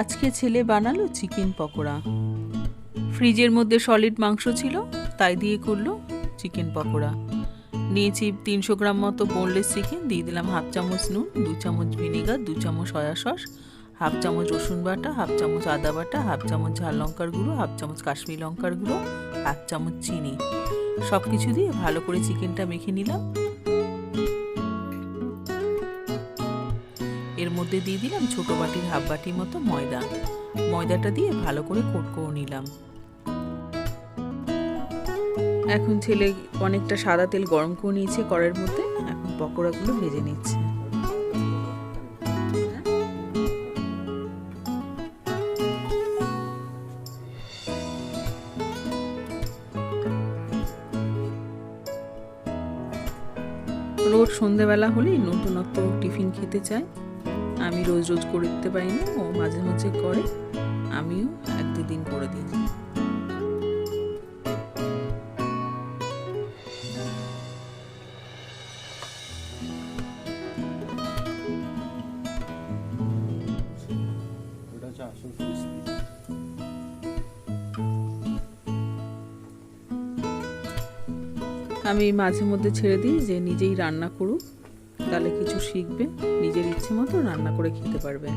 আজকে ছেলে বানালো চিকেন পকোড়া। ফ্রিজের মধ্যে সলিড মাংস ছিল, তাই দিয়ে করল চিকেন পকোড়া। নিয়েছি তিনশো গ্রাম মতো বোনলেস চিকেন দিয়ে দিলাম হাফ চামচ নুন, দু চামচ ভিনেগার দু চামচ সয়া সস হাফ চামচ রসুন বাটা হাফ চামচ আদা বাটা হাফ চামচ ঝাল লঙ্কার গুঁড়ো হাফ চামচ কাশ্মীর লঙ্কার গুঁড়ো হাফ চামচ চিনি। সব কিছু দিয়ে ভালো করে চিকেনটা মেখে নিলাম। এর মধ্যে দিয়ে দিলাম ছোট বাটির হাফ বাটির মতো ময়দা। ময়দাটা দিয়ে ভালো করে কোট করে নিলাম। এখন ছেলে অনেকটা সাদা তেল গরম করে নিয়েছে কড়াইয়ের মধ্যে। এখন পকোড়াগুলো ভেজে নিচ্ছে। রোজ সন্ধেবেলা হলেই নতুনত্ব টিফিন খেতে চায়। আমি রোজ রোজ করে দিতে পারি না ও মাঝে মাঝে করে। আমিও এক দুদিন করে দিই। আমি মাঝে মধ্যে ছেড়ে দিই যে নিজেই রান্না করুক। তাহলে কিছু শিখবে, নিজের ইচ্ছে মতো রান্না করে খেতে পারবে।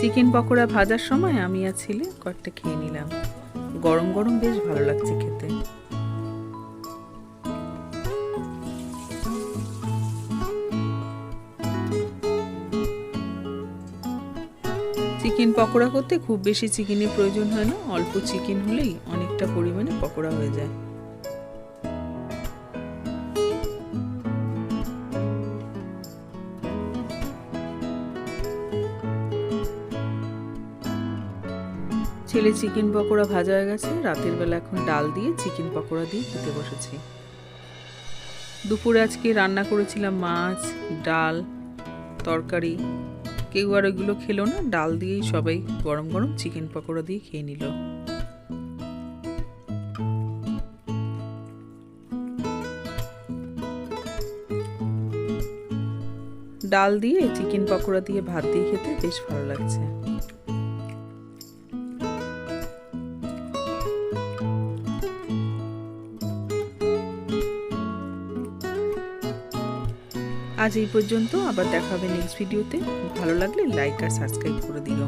চিকেন পকোড়া ভাজার সময় আমি আর ছেলে কয়েকটা খেয়ে নিলাম। গরম গরম বেশ ভালো লাগছে খেতে। চিকেন পকোড়া করতে খুব বেশি চিকেনের প্রয়োজন হয় না, অল্প চিকেন হলেই অনেকটা পরিমাণে পকোড়া হয়ে যায়। ছেলে চিকেন পকোড়া ভাজা হয়ে গেছে, রাতের বেলা এখন ডাল দিয়ে চিকেন পকোড়া দিয়ে খেতে বসেছি। দুপুরে আজকে রান্না করেছিলাম মাছ, ডাল, তরকারি কেউ আর ওইগুলো খেলো না। ডাল দিয়েই সবাই গরম গরম চিকেন পকোড়া দিয়ে খেয়ে নিল। ডাল দিয়ে চিকেন পকোড়া দিয়ে ভাত দিয়ে খেতে বেশ ভালো লাগছে। আজ এই পর্যন্ত, আবার দেখা হবে নেক্সট ভিডিওতে ভালো লাগলে লাইক আর সাবস্ক্রাইব করে দিও।